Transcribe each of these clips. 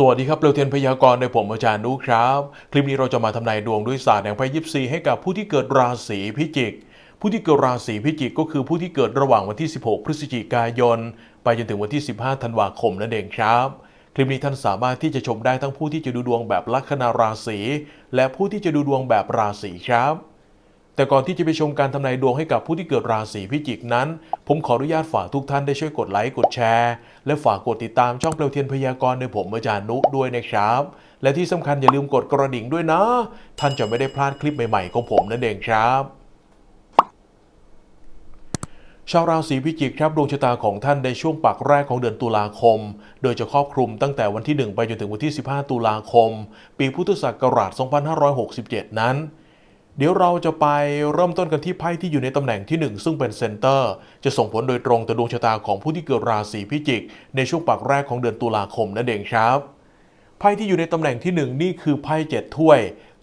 สวัสดีครับเร็วเทียนพยากรณ์ในผมอาจารย์นุครับ คลิปนี้เราจะมาทำนายดวงด้วยศาสตร์แห่งไพ่ยิปซีให้กับผู้ที่เกิดราศีพิจิก ผู้ที่เกิดราศีพิจิกก็คือผู้ที่เกิดระหว่างวันที่ 16 พฤศจิกายน ไปจนถึงวันที่ 15 ธันวาคมนั่นเองครับ คลิปนี้ท่านสามารถที่จะชมได้ทั้งผู้ที่จะดูดวงแบบลัคนาราศีและผู้ที่จะดูดวงแบบราศีครับ แต่ก่อนที่จะไปชมการทำนายดวงให้กับผู้ที่เกิดราศีพิจิกนั้น ผมขออนุญาตฝากทุกท่านได้ช่วยกดไลค์กดแชร์ และฝากกดติดตามช่องเปลวเทียนพยากรณ์ในผมอาจารย์นุด้วยนะครับ และที่สำคัญอย่าลืมกดกระดิ่งด้วยนะ ท่านจะไม่ได้พลาดคลิปใหม่ๆของผมนั่นเองครับชาวราศีพิจิกครับดวงชะตาของท่านในช่วงปักแรกของเดือนตุลาคม โดยจะครอบคลุมตั้งแต่วันที่ 1 ไปจนถึงวันที่ 15 ตุลาคม ปีพุทธศักราช 2567 นั้น เดี๋ยวเราจะไปเริ่มต้นกันที่ไพ่ที่อยู่ในตำแหน่งที่ 1 ซึ่งเป็นเซนเตอร์ จะส่งผลโดยตรงต่อดวงชะตาของผู้ที่เกิดราศีพิจิก ในช่วงปักแรกของเดือนตุลาคมนั่นเองครับไพ่ที่อยู่ในตำแหน่งที่ 1 นี่คือไพ่เจ็ดถ้วย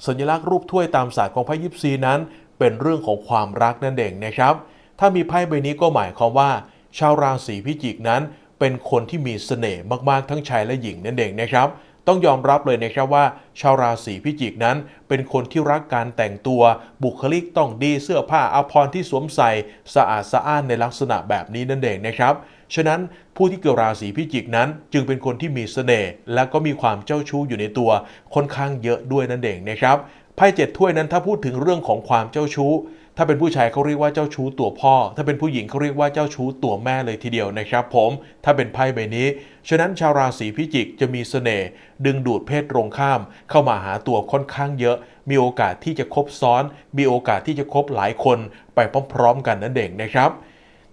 สัญลักษณ์รูปถ้วยตามศาสตร์ของไพ่ยิปซีนั้น เป็นเรื่องของความรักนั่นเองนะครับ ถ้ามีไพ่ใบนี้ก็หมายความว่า ชาวราศีพิจิกนั้น เป็นคนที่มีเสน่ห์มากๆทั้งชายและหญิงนั่นเองนะครับ ต้องยอมรับเลยนะครับว่า ชาวราศีพิจิกนั้น เป็นคนที่รักการแต่งตัว บุคลิกต้องดีเสื้อผ้าอาภรณ์ที่สวมใส่สะอาดสะอ้านในลักษณะแบบนี้นั่นเองนะครับฉะนั้นผู้ที่เกิดราศีพิจิกนั้น จึงเป็นคนที่มีเสน่ห์และก็มีความเจ้าชู้อยู่ในตัวค่อนข้างเยอะด้วยนั่นเองนะครับไพ่เจ็ดถ้วยนั้นถ้าพูดถึงเรื่องของความเจ้าชู้ ถ้าเป็นผู้ชายเขาเรียกว่าเจ้าชู้ตัวพ่อ ถ้าเป็นผู้หญิงเขาเรียกว่าเจ้าชู้ตัวแม่เลยทีเดียวนะครับ ผม ถ้าเป็นไพ่ใบนี้ ฉะนั้นชาวราศีพิจิกจะมีเสน่ห์ดึงดูดเพศตรงข้าม เข้ามาหาตัวค่อนข้างเยอะ มีโอกาสที่จะคบซ้อน มีโอกาสที่จะคบหลายคนไปพร้อมๆ กันนั่นเองนะครับ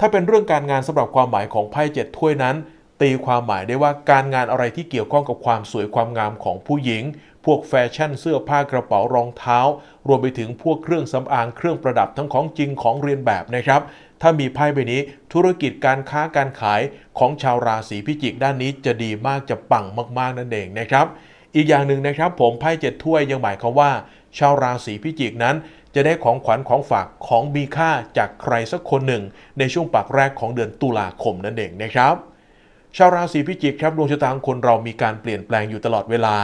ถ้าเป็นเรื่องการงานสำหรับความหมายของไพ่เจ็ดถ้วยนั้นตีความหมายได้ว่าการงานอะไรที่เกี่ยวข้องกับความสวยความงามของผู้หญิง พวกแฟชั่นเสื้อผ้ากระเป๋ารองเท้า รวมไปถึงพวกเครื่องสำอางเครื่องประดับทั้งของจริงของเรียนแบบนะครับ ถ้ามีไพ่ใบนี้ธุรกิจการค้าการขายของชาวราศีพิจิกด้านนี้จะดีมากจะปังมากๆนั่นเองนะครับ อีกอย่างหนึ่งนะครับ ผมไพ่เจ็ดถ้วยยังหมายความว่า ชาวราศีพิจิกนั้นจะได้ของขวัญของฝากของมีค่าจากใครสักคนหนึ่ง ในช่วงปากแรกของเดือนตุลาคมนั่นเองนะครับ ชาวราศีพิจิกครับดวงชะตาของคนเรามีการเปลี่ยนแปลงอยู่ตลอดเวลา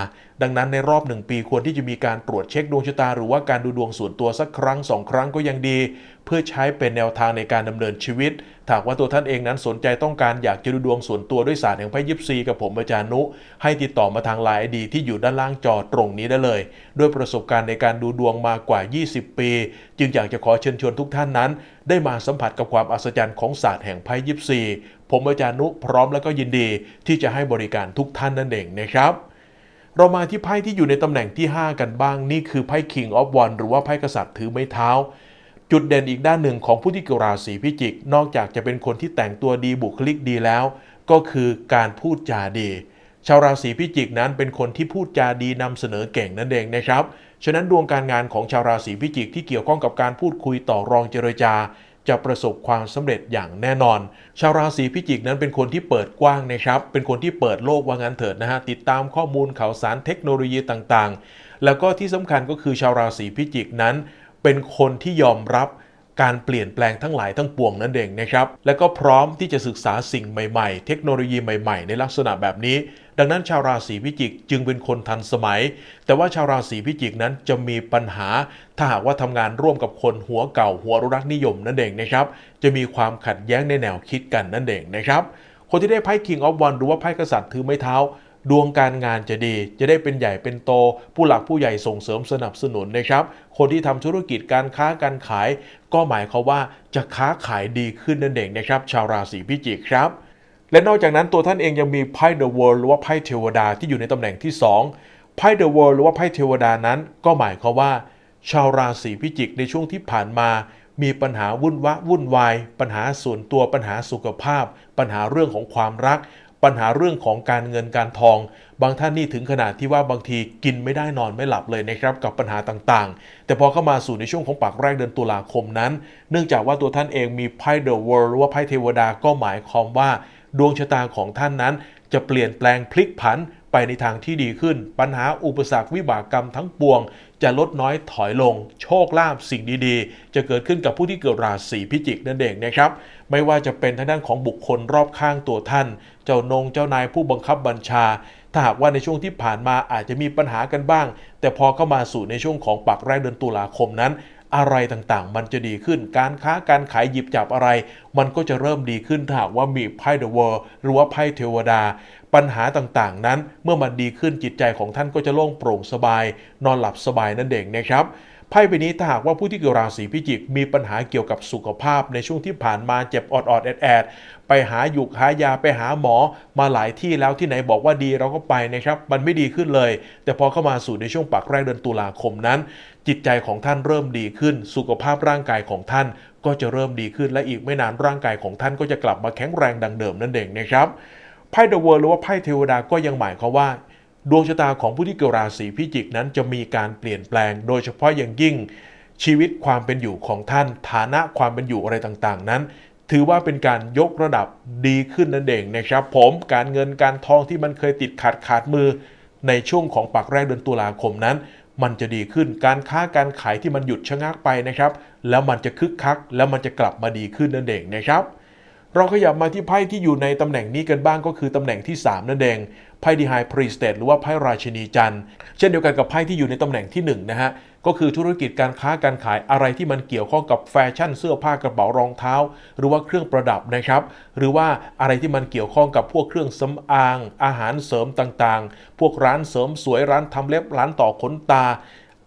ดังนั้นในรอบหนึ่งปีควรที่จะมีการตรวจเช็คดวงชะตา หรือว่าการดูดวงส่วนตัวสักครั้งสองครั้งก็ยังดี เพื่อใช้เป็นแนวทางในการดำเนินชีวิตถ้าหากว่าตัวท่านเองนั้นสนใจต้องการอยากจะดูดวงส่วนตัวด้วยศาสตร์แห่งไพ่ยิปซีกับผมอาจารย์นุ ให้ติดต่อมาทางไลน์ดีที่อยู่ด้านล่างจอตรงนี้ได้เลย ด้วยประสบการณ์ในการดูดวงมากว่า 20 ปี จึงอยากจะขอเชิญชวนทุกท่านนั้น ได้มาสัมผัสกับความอัศจรรย์ของศาสตร์แห่งไพ่ยิปซีผมอาจารย์นุพร้อมและก็ยินดีที่จะให้บริการทุกท่านนั่นเองนะครับ เรามาที่ไพ่ที่อยู่ในตำแหน่งที่ 5 กันบ้างนี่คือไพ่ King of One หรือว่าไพ่กษัตริย์ถือไม้เท้า จุดเด่นอีกด้านหนึ่งของผู้ที่เกิดราศีพิจิก นอกจากจะเป็นคนที่แต่งตัวดีบุคลิกดีแล้ว ก็คือการพูดจาดี ชาวราศีพิจิกนั้นเป็นคนที่พูดจาดีนำเสนอเก่งนั่นเองนะครับ ฉะนั้นดวงการงานของชาวราศีพิจิกที่เกี่ยวข้องกับการพูดคุยต่อรองเจรจา จะประสบความสำเร็จอย่างแน่นอน ชาวราศีพิจิกนั้นเป็นคนที่เปิดกว้างนะครับ เป็นคนที่เปิดโลกว่างั้นเถิดนะฮะ ติดตามข้อมูลข่าวสารเทคโนโลยีต่างๆ แล้วก็ที่สำคัญก็คือชาวราศีพิจิกนั้น เป็นคนที่ยอมรับ การเปลี่ยนแปลงทั้งหลายทั้งปวงนั่นเองนะครับ และก็พร้อมที่จะศึกษาสิ่งใหม่ๆ เทคโนโลยีใหม่ๆ ในลักษณะแบบนี้ ดังนั้นชาวราศีพิจิกจึงเป็นคนทันสมัย แต่ว่าชาวราศีพิจิกนั้นจะมีปัญหา ถ้าหากว่าทำงานร่วมกับคนหัวเก่าหัวรุรักนิยมนั่นเองนะครับ จะมีความขัดแย้งในแนวคิดกันนั่นเองนะครับ คนที่ได้ไพ่ King of One หรือว่าไพ่กษัตริย์ถือไม้เท้า ดวงการงานจะดี จะได้เป็นใหญ่เป็นโต ผู้หลักผู้ใหญ่ส่งเสริมสนับสนุนนะครับ คนที่ทำธุรกิจการค้าการขาย ก็หมายความว่าจะค้าขายดีขึ้นนั่นเองนะครับ ชาวราศีพิจิกครับ และนอกจากนั้นตัวท่านเองยังมีไพ่ The World หรือว่าไพ่เทวดาที่อยู่ในตำแหน่งที่ 2ไพ่ The World หรือว่าไพ่เทวดานั้น ก็หมายความว่า ชาวราศีพิจิกในช่วงที่ผ่านมามีปัญหาวุ่นวะวุ่นวาย ปัญหาส่วนตัวปัญหาสุขภาพ ปัญหาเรื่องของความรัก ปัญหาเรื่องของการเงินการทอง บางท่านนี่ถึงขนาดที่ว่าบางทีกินไม่ได้นอนไม่หลับเลยนะครับกับปัญหาต่างๆ แต่พอเข้ามาสู่ในช่วงของปากแรกเดือนตุลาคมนั้น เนื่องจากว่าตัวท่านเองมีไพ่ The World หรือว่าไพ่เทวดาก็หมายความว่า ดวงชะตาของท่านนั้น จะเปลี่ยนแปลงพลิกผันไปในทางที่ดีขึ้น ปัญหาอุปสรรควิบากกรรมทั้งปวง จะลดน้อยถอยลง โชคลาภสิ่งดีๆ จะเกิดขึ้นกับผู้ที่เกิดราศีพิจิกนั่นเองนะครับ ไม่ว่าจะเป็นทางด้านของบุคคลรอบข้างตัวท่าน เจ้านงเจ้านายผู้บังคับบัญชา ถ้าถ้าหากว่าในช่วงที่ผ่านมาอาจจะมีปัญหากันบ้าง แต่พอเข้ามาสู่ในช่วงของปักแรกเดือนตุลาคมนั้น อะไรต่างๆ มันจะดีขึ้น การค้าการขายหยิบจับอะไร มันก็จะเริ่มดีขึ้นถ้าว่ามีไพ่เดอะเวิร์หรือว่าไพ่เทวดา ปัญหาต่างๆ นั้น เมื่อมันดีขึ้นจิตใจของท่านก็จะโล่งโปร่งสบาย นอนหลับสบายนั่นเองนะครับ ไพ่ใบนี้ถ้าหากว่าผู้ที่เกิดราศีพิจิก มีปัญหาเกี่ยวกับสุขภาพในช่วงที่ผ่านมาเจ็บออดออดแอดแอดไปหาหยุกหายาไปหาหมอมาหลายที่แล้วที่ไหนบอกว่าดีเราก็ไปนะครับ มันไม่ดีขึ้นเลย แต่พอเข้ามาสู่ในช่วงปักแรกเดือนตุลาคมนั้น จิตใจของท่านเริ่มดีขึ้น สุขภาพร่างกายของท่านก็จะเริ่มดีขึ้นและอีกไม่นานร่างกายของท่านก็จะกลับมาแข็งแรงดังเดิมนั่นเองนะครับไพ่เดอะเวิร์หรือว่าไพ่เทวดาก็ยังหมายความว่า ดวงชะตาของผู้ที่เกิดราศีพิจิกนั้นจะมีการเปลี่ยนแปลง โดยเฉพาะอย่างยิ่ง ชีวิตความเป็นอยู่ของท่าน ฐานะความเป็นอยู่อะไรต่างๆ นั้น ถือว่าเป็นการยกระดับดีขึ้นนั่นเองนะครับ ผมการเงินการทองที่มันเคยติดขัดขาดมือ ในช่วงของปักแรกเดือนตุลาคมนั้น มันจะดีขึ้นการค้าการขายที่มันหยุดชะงักไปนะครับ แล้วมันจะคึกคัก แล้วมันจะกลับมาดีขึ้นนั่นเองนะครับ เราขยับมาที่ไพ่ที่อยู่ในตำแหน่งนี้กันบ้างก็คือตำแหน่งที่ 3 นั่นเองไพ่ดีไฮพรีสเตทหรือว่าไพ่ราชินีจันทร์เช่นเดียวกันกับไพ่ที่อยู่ในตำแหน่งที่1นะฮะก็คือธุรกิจการค้าการขายอะไรที่มันเกี่ยวข้องกับแฟชั่นเสื้อผ้ากระเป๋ารองเท้า หรือว่าเครื่องประดับนะครับ หรือว่าอะไรที่มันเกี่ยวข้องกับพวกเครื่องสำอาง อาหารเสริมต่างๆ พวกร้านเสริมสวยร้านทำเล็บร้านต่อขนตา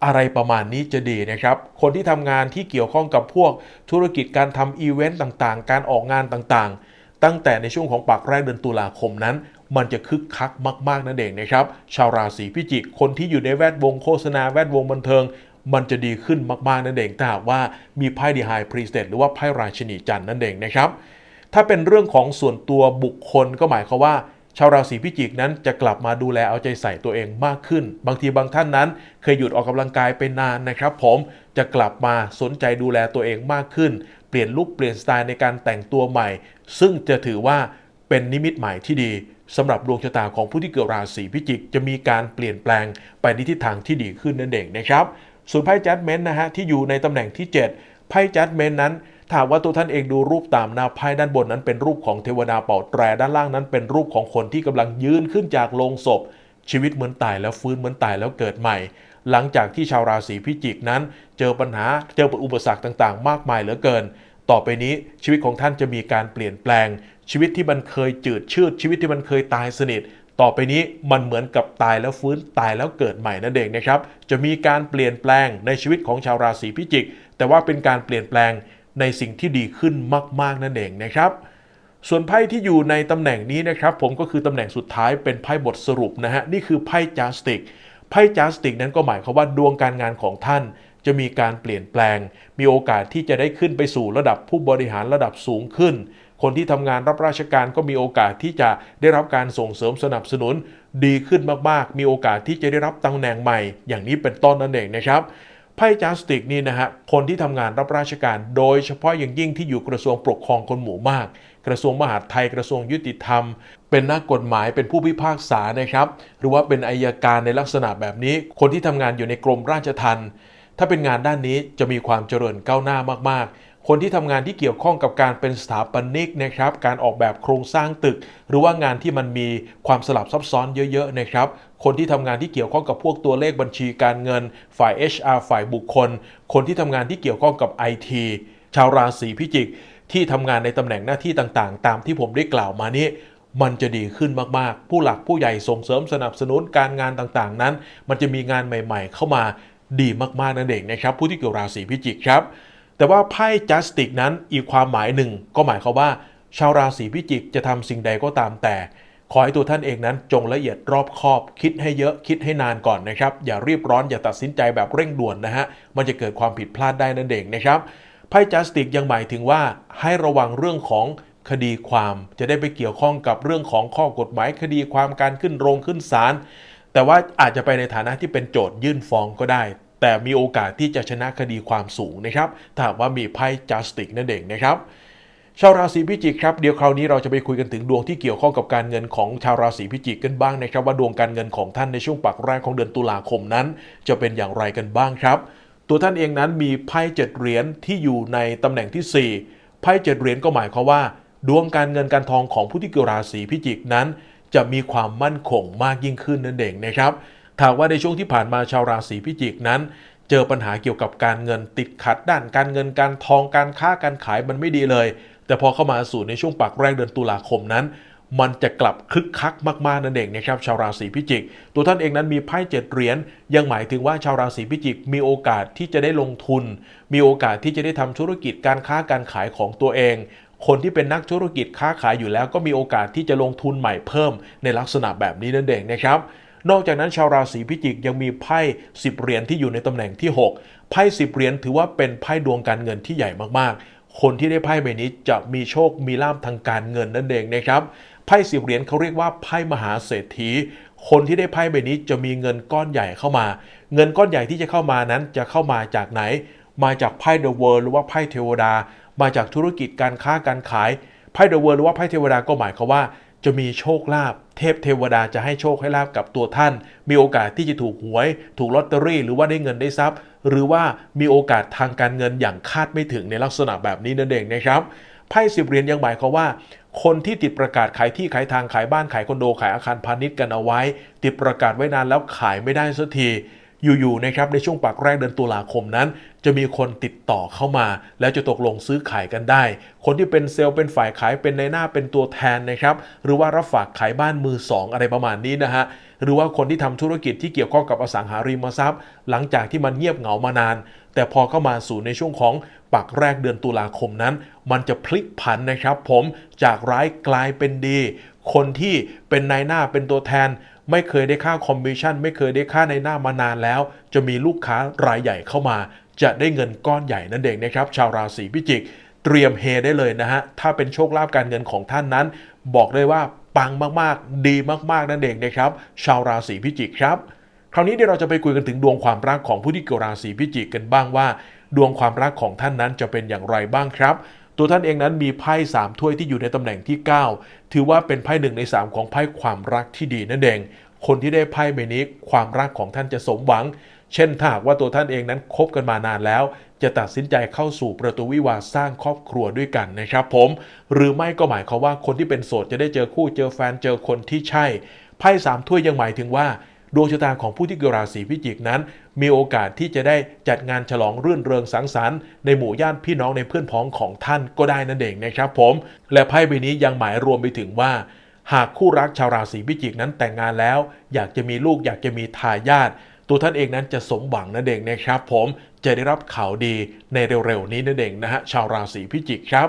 อะไรประมาณนี้จะดีนะครับ คนที่ทำงานที่เกี่ยวข้องกับพวกธุรกิจการทำอีเวนต์ต่างๆ การออกงานต่างๆ ตั้งแต่ในช่วงของปักแรกเดือนตุลาคมนั้น มันจะคึกคักมาก ๆ นั่นเองนะครับ ชาวราศีพิจิก คนที่อยู่ในแวดวงโฆษณาแวดวงบันเทิง มันจะดีขึ้นมาก ๆ นั่นเองถ้าหากว่ามีไพ่ดีไฮพรีสเตทหรือว่าไพ่ราชินีจันทร์นั่นเองนะครับ ถ้าเป็นเรื่องของส่วนตัวบุคคลก็หมายความว่า ชาวราศีพิจิกนั้นจะกลับมาดูแลเอาใจใส่ตัวเองมากขึ้น บางทีบางท่านนั้น เคยหยุดออกกำลังกายไปนานนะครับ ผมจะกลับมาสนใจดูแลตัวเองมากขึ้น เปลี่ยนลุคเปลี่ยนสไตล์ในการแต่งตัวใหม่ ซึ่งจะถือว่าเป็นนิมิตหมายที่ดีสำหรับดวงชะตาของผู้ที่เกิดราศีพิจิก จะมีการเปลี่ยนแปลงไปในทิศทางที่ดีขึ้นนั่นเองนะครับส่วนไพ่จัดเมนต์นะฮะที่อยู่ในตำแหน่งที่ 7ไพ่จัดเมนต์นั้น ถ้าหากว่าตัวท่านเองดูรูปตามหน้าไพ่ด้านบนนั้นเป็นรูปของเทวดาเป่าแตรด้านล่างนั้นเป็นรูปของคนที่กำลังยืนขึ้นจากโลงศพ ชีวิตเหมือนตายแล้วฟื้นเหมือนตายแล้วเกิดใหม่ หลังจากที่ชาวราศีพิจิกนั้น เจอปัญหาเจออุปสรรคต่างๆ มากมายเหลือเกิน ต่อไปนี้ชีวิตของท่านจะมีการเปลี่ยนแปลง ชีวิตที่มันเคยจืดชืดชีวิตที่มันเคยตายสนิทต่อไปนี้มันเหมือนกับตายแล้วฟื้นตายแล้วเกิดใหม่นั่นเองนะครับ จะมีการเปลี่ยนแปลงในชีวิตของชาวราศีพิจิก แต่ว่าเป็นการเปลี่ยนแปลง ในสิ่งที่ดีขึ้นมากๆนั่นเองนะครับ ส่วนไพ่ที่อยู่ในตำแหน่งนี้นะครับผมก็คือตำแหน่งสุดท้ายเป็นไพ่บทสรุปนะฮะนี่คือไพ่จาสติกไพ่จาสติกนั้นก็หมายความว่าดวงการงานของท่านจะมีการเปลี่ยนแปลง มีโอกาสที่จะได้ขึ้นไปสู่ระดับผู้บริหารระดับสูงขึ้น คนที่ทำงานรับราชการก็มีโอกาสที่จะได้รับการส่งเสริมสนับสนุน ดีขึ้นมากๆ มีโอกาสที่จะได้รับตำแหน่งใหม่ อย่างนี้เป็นต้นนั่นเองนะครับ ไพ่จาสติกนี่นะฮะคนที่ทำงานรับราชการ โดยเฉพาะอย่างยิ่งที่อยู่กระทรวงปกครองคนหมู่มาก กระทรวงมหาดไทยกระทรวงยุติธรรม เป็นนักกฎหมายเป็นผู้พิพากษานะครับ หรือว่าเป็นอายการในลักษณะแบบนี้ คนที่ทำงานอยู่ในกรมราชทัณฑ์ถ้าเป็นงานด้านนี้จะมีความเจริญก้าวหน้ามากๆคนที่ทำงานที่เกี่ยวข้องกับการเป็นสถาปนิกนะครับ การออกแบบโครงสร้างตึก หรือว่างานที่มันมีความสลับซับซ้อนเยอะๆนะครับ คนที่ทำงานที่เกี่ยวข้องกับพวกตัวเลขบัญชีการเงิน ฝ่าย HR ฝ่ายบุคคล คนที่ทำงานที่เกี่ยวข้องกับ IT ชาวราศีพิจิก ที่ทำงานในตำแหน่งหน้าที่ต่างๆ ตามที่ผมได้กล่าวมานี้มันจะดีขึ้นมากๆ ผู้หลักผู้ใหญ่ส่งเสริมสนับสนุนการงานต่างๆ นั้น มันจะมีงานใหม่ๆ เข้ามาดีมากๆนั่นเองนะครับผู้ที่เกี่ยวราศีพิจิกครับ แต่ว่าไพ่จัสติกนั้นอีกความหมายหนึ่งก็หมายความว่า ชาวราศีพิจิกจะทำสิ่งใดก็ตามแต่ ขอให้ตัวท่านเองนั้นจงละเอียดรอบคอบ คิดให้เยอะคิดให้นานก่อนนะครับ อย่ารีบร้อนอย่าตัดสินใจแบบเร่งด่วนนะฮะมันจะเกิดความผิดพลาดได้นั่นเองนะครับไพ่จัสติกยังหมายถึงว่าให้ระวังเรื่องของคดีความจะได้ไปเกี่ยวข้องกับเรื่องของข้อกฎหมายคดีความการขึ้นโรงขึ้นศาลแต่ว่าอาจจะไปในฐานะที่เป็นโจทยื่นฟ้องก็ได้ แต่มีโอกาสที่จะชนะคดีความสูงนะครับถ้าว่ามีไพ่จัสติกนั่นเองนะครับ ชาวราศีพิจิกครับเดี๋ยวคราวนี้เราจะไปคุยกันถึงดวงที่เกี่ยวข้องกับการเงินของชาวราศีพิจิกกันบ้างนะครับ ว่าดวงการเงินของท่านในช่วงปักแรกของเดือนตุลาคมนั้น จะเป็นอย่างไรกันบ้างครับ ตัวท่านเองนั้นมีไพ่เจ็ดเหรียญที่อยู่ในตำแหน่งที่4ไพ่เจ็ดเหรียญก็หมายความว่า ดวงการเงินการทองของผู้ที่เกิดราศีพิจิกนั้น จะมีความมั่นคงมากยิ่งขึ้นนั่นเองนะครับถามว่าในช่วงที่ผ่านมาชาวราศีพิจิกนั้นเจอปัญหาเกี่ยวกับการเงินติดขัดด้านการเงินการทองการค้าการขายมันไม่ดีเลย แต่พอเข้ามาสู่ในช่วงปักแรกเดือนตุลาคมนั้น มันจะกลับคึกคักมากๆนั่นเองนะครับชาวราศีพิจิก ตัวท่านเองนั้นมีไพ่เจ็ดเหรียญยังหมายถึงว่าชาวราศีพิจิก มีโอกาสที่จะได้ลงทุน มีโอกาสที่จะได้ทำธุรกิจการค้าการขายของตัวเองคนที่เป็นนักธุรกิจค้าขายอยู่แล้วก็มีโอกาสที่จะลงทุนใหม่เพิ่มในลักษณะแบบนี้นั่นเองนะครับ นอกจากนั้นชาวราศีพิจิกยังมีไพ่10เหรียญที่อยู่ในตำแหน่งที่ 6 ไพ่10เหรียญถือว่าเป็นไพ่ดวงการเงินที่ใหญ่มากๆ คนที่ได้ไพ่ใบนี้จะมีโชคมีลาภทางการเงินนั่นเองนะครับไพ่สิบเหรียญเขาเรียกว่าไพ่มหาเศรษฐี คนที่ได้ไพ่ใบนี้จะมีเงินก้อนใหญ่เข้ามา เงินก้อนใหญ่ที่จะเข้ามานั้นจะเข้ามาจากไหน มาจากไพ่เดอะเวิร์หรือว่าไพ่เทวดา มาจากธุรกิจการค้าการขายไพ่เดอะเวิร์หรือว่าไพ่เทวดาก็หมายความว่าจะมีโชคลาภเทพเทวดาจะให้โชคให้ลาบกับตัวท่าน มีโอกาสที่จะถูกหวย ถูกลอตเตอรี่ หรือว่าได้เงินได้ทรัพย์ หรือว่ามีโอกาสทางการเงินอย่างคาดไม่ถึงในลักษณะแบบนี้นั่นเองนะครับไพ่สิบเหรียญยังหมายความว่า คนที่ติดประกาศขายที่ขายทางขายบ้านขายคอนโดขายอาคารพาณิชย์กันเอาไว้ ติดประกาศไว้นานแล้วขายไม่ได้สักที อยู่ๆนะครับในช่วงปากแรกเดือนตุลาคมนั้น จะมีคนติดต่อเข้ามา แล้วจะตกลงซื้อขายกันได้ คนที่เป็นเซลล์เป็นฝ่ายขายเป็นในหน้าเป็นตัวแทนนะครับหรือว่ารับฝากขายบ้านมือสองอะไรประมาณนี้นะฮะหรือว่าคนที่ทำธุรกิจที่เกี่ยวข้องกับอสังหาริมทรัพย์ หลังจากที่มันเงียบเหงามานาน แต่พอเข้ามาสู่ในช่วงของปักแรกเดือนตุลาคมนั้น มันจะพลิกผันนะครับ ผมจากร้ายกลายเป็นดี คนที่เป็นนายหน้าเป็นตัวแทน ไม่เคยได้ค่าคอมมิชชั่น ไม่เคยได้ค่าในหน้ามานานแล้ว จะมีลูกค้ารายใหญ่เข้ามา จะได้เงินก้อนใหญ่นั่นเองนะครับ ชาวราศีพิจิก เตรียมเฮได้เลยนะฮะ ถ้าเป็นโชคลาภการเงินของท่านนั้น บอกเลยว่าปังมากๆ ดีมากๆนั่นเองนะครับ ชาวราศีพิจิกครับ คราวนี้เดี๋ยวเราจะไปคุยกันถึงดวงความรักของผู้ที่เกิดราศีพิจิกกันบ้างว่า ดวงความรักของท่านนั้นจะเป็นอย่างไรบ้างครับ ตัวท่านเองนั้นมีไพ่สามถ้วยที่อยู่ในตำแหน่งที่ 9 ถือว่าเป็นไพ่หนึ่งใน 3 ของไพ่ความรักที่ดีนั่นเอง คนที่ได้ไพ่ใบนี้ความรักของท่านจะสมหวัง เช่นถ้าหากว่าตัวท่านเองนั้นคบกันมานานแล้ว จะตัดสินใจเข้าสู่ประตูวิวาสร้างครอบครัวด้วยกันนะครับผม หรือไม่ก็หมายความว่าคนที่เป็นโสดจะได้เจอคู่เจอแฟนเจอคนที่ใช่ ไพ่สามถ้วยยังหมายถึงว่า ดวงชะตาของผู้ที่เกิดราศีพิจิกนั้น มีโอกาสที่จะได้จัดงานฉลองรื่นเริงสังสรรค์ในหมู่ญาติพี่น้องในเพื่อนพ้องของท่านก็ได้นั่นเองนะครับผม และไพ่ใบนี้ยังหมายรวมไปถึงว่า หากคู่รักชาวราศีพิจิกนั้นแต่งงานแล้ว อยากจะมีลูกอยากจะมีทายาทตัวท่านเองนั้นจะสมหวังนั่นเองนะครับผมจะได้รับข่าวดีในเร็วๆนี้นั่นเองนะฮะชาวราศีพิจิกครับ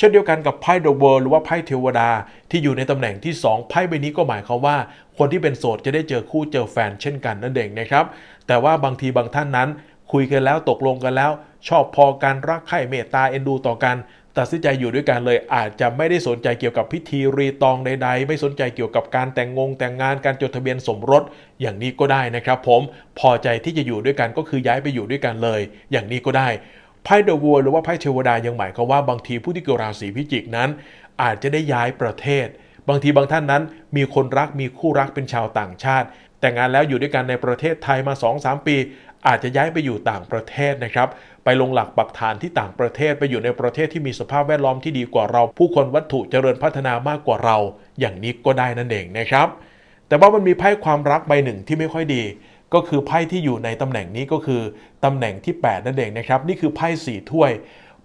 เช่นเดียวกันกับไพ่เดอะเวิร์หรือว่าไพ่เทวดา ที่อยู่ในตำแหน่งที่ 2 ไพ่ใบนี้ก็หมายความว่า คนที่เป็นโสดจะได้เจอคู่เจอแฟนเช่นกันนั่นเองนะครับ แต่ว่าบางทีบางท่านนั้น คุยกันแล้วตกลงกันแล้ว ชอบพอกันรักใคร่เมตตาเอ็นดูต่อกันตัดสินใจอยู่ด้วยกันเลยอาจจะไม่ได้สนใจเกี่ยวกับพิธีรีตองใดๆ ไม่สนใจเกี่ยวกับการแต่งงงแต่งงานการจดทะเบียนสมรสอย่างนี้ก็ได้นะครับ ผมพอใจที่จะอยู่ด้วยกันก็คือย้ายไปอยู่ด้วยกันเลย อย่างนี้ก็ได้ ไพ่เดอะวัวหรือว่าไพ่เทวดายังหมายความว่าบางทีผู้ที่เกิดราศีพิจิกนั้น อาจจะได้ย้ายประเทศ บางทีบางท่านนั้น มีคนรักมีคู่รักเป็นชาวต่างชาติ แต่งงานแล้วอยู่ด้วยกันในประเทศไทยมา 2-3 ปี อาจจะย้ายไปอยู่ต่างประเทศนะครับ ไปลงหลักปักฐานที่ต่างประเทศไปอยู่ในประเทศที่มีสภาพแวดล้อมที่ดีกว่าเรา ผู้คนวัตถุเจริญพัฒนามากกว่าเรา อย่างนี้ก็ได้นั่นเองนะครับ แต่ว่ามันมีไพ่ความรักใบหนึ่งที่ไม่ค่อยดี ก็คือไพ่ที่อยู่ในตำแหน่งนี้ก็คือตำแหน่งที่ 8 นั่นเองนะครับ นี่คือไพ่สี่ถ้วย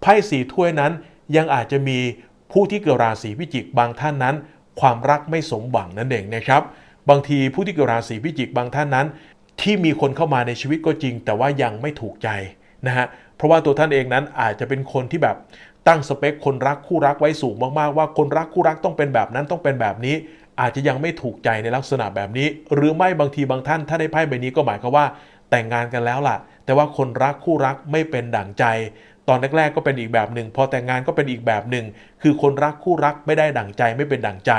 ไพ่สี่ถ้วยนั้นยังอาจจะมีผู้ที่เกิดราศีพิจิกบางท่านนั้น ความรักไม่สมหวังนั่นเองนะครับ บางทีผู้ที่เกิดราศีพิจิกบางท่านนั้น ที่มีคนเข้ามาในชีวิตก็จริง แต่ว่ายังไม่ถูกใจนะฮะเพราะว่าตัวท่านเองนั้นอาจจะเป็นคนที่แบบตั้งสเปคคนรักคู่รักไว้สูงมากๆว่าคนรักคู่รักต้องเป็นแบบนั้นต้องเป็นแบบนี้ อาจจะยังไม่ถูกใจในลักษณะแบบนี้ หรือไม่บางทีบางท่านถ้าได้ไพ่ใบนี้ก็หมายความว่าแต่งงานกันแล้วล่ะ แต่ว่าคนรักคู่รักไม่เป็นดั่งใจ ตอนแรกๆก็เป็นอีกแบบหนึ่งพอแต่งงานก็เป็นอีกแบบหนึ่งคือคนรักคู่รักไม่ได้ดั่งใจไม่เป็นดั่งใจ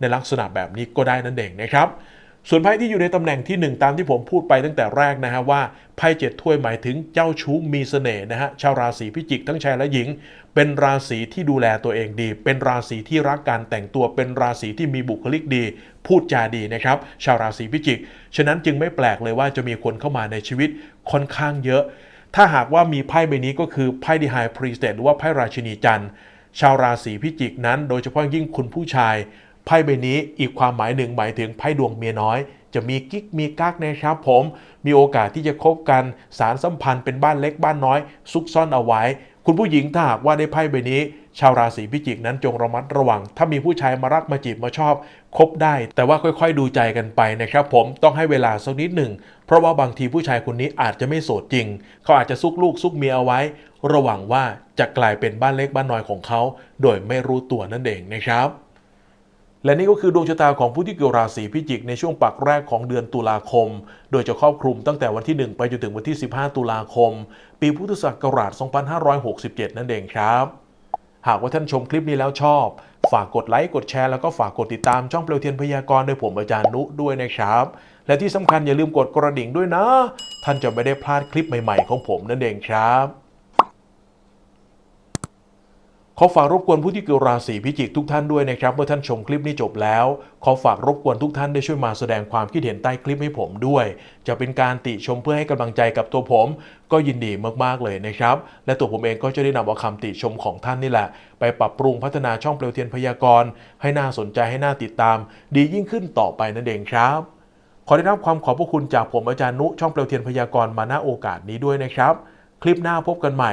ในลักษณะแบบนี้ก็ได้นั่นเองนะครับ ส่วนไพ่ที่อยู่ในตำแหน่งที่ 1 ตามที่ผมพูดไปตั้งแต่แรกนะฮะว่าไพ่เจ็ดถ้วยหมายถึงเจ้าชู้มีเสน่ห์นะฮะชาวราศีพิจิกทั้งชายและหญิง เป็นราศีที่ดูแลตัวเองดี เป็นราศีที่รักการแต่งตัวเป็นราศีที่มีบุคลิกดี พูดจาดีนะครับ ชาวราศีพิจิก ฉะนั้นจึงไม่แปลกเลยว่าจะมีคนเข้ามาในชีวิตค่อนข้างเยอะ ถ้าหากว่ามีไพ่ใบนี้ก็คือไพ่ดีไฮพรีสเตหรือว่าไพ่ราชินีจันทร์ชาวราศีพิจิกนั้น โดยเฉพาะยิ่งคุณผู้ชาย ไพ่ใบนี้อีกความหมายหนึ่งหมายถึงไพ่ดวงเมียน้อย จะมีกิ๊กมีกักนะครับผม มีโอกาสที่จะคบกันสารสัมพันธ์เป็นบ้านเล็กบ้านน้อย ซุกซ่อนเอาไว้ คุณผู้หญิงถ้าหากว่าได้ไพ่ใบนี้ ชาวราศีพิจิกนั้นจงระมัดระวัง ถ้ามีผู้ชายมารักมาจีบมาชอบคบได้ แต่ว่าค่อยๆ ดูใจกันไปนะครับผมต้องให้เวลาสักนิดหนึ่งเพราะว่าบางทีผู้ชายคนนี้อาจจะไม่โสดจริง เขาอาจจะซุกลูกซุกเมียเอาไว้ ระวังว่าจะกลายเป็นบ้านเล็กบ้านน้อยของเขา โดยไม่รู้ตัวนั่นเองนะครับ และนี่ก็คือดวงชะตาของผู้ที่เกิดราศีพิจิกในช่วงปักแรกของเดือนตุลาคม โดยจะครอบคลุมตั้งแต่วันที่ 1 ไปจนถึงวันที่ 15 ตุลาคม ปีพุทธศักราช 2567 นั่นเองครับ หากว่าท่านชมคลิปนี้แล้วชอบ ฝากกดไลค์ กดแชร์ แล้วก็ฝากกดติดตามช่องเปลวเทียนพยากรณ์โดยผมอาจารย์นุด้วยนะครับ และที่สำคัญอย่าลืมกดกระดิ่งด้วยนะ ท่านจะไม่ได้พลาดคลิปใหม่ ๆ ของผมนั่นเองครับ ขอฝากรบกวนผู้ที่เกิดราศีพิจิกทุกท่านด้วยนะครับ เมื่อท่านชมคลิปนี้จบแล้ว ขอฝากรบกวนทุกท่านได้ช่วยมาแสดงความคิดเห็นใต้คลิปให้ผมด้วย จะเป็นการติชมเพื่อให้กำลังใจกับตัวผม ก็ยินดีมากๆเลยนะครับ และตัวผมเองก็จะได้นำเอาคำติชมของท่านนี่แหละ ไปปรับปรุงพัฒนาช่องเปลวเทียนพยากรณ์ให้น่าสนใจให้น่าติดตาม ดียิ่งขึ้นต่อไปนั่นเองครับขอได้รับความขอบพระคุณจากผมอาจารย์นุช่องเปลวเทียนพยากรณ์มาณโอกาสนี้ด้วยนะครับ คลิปหน้าพบกันใหม่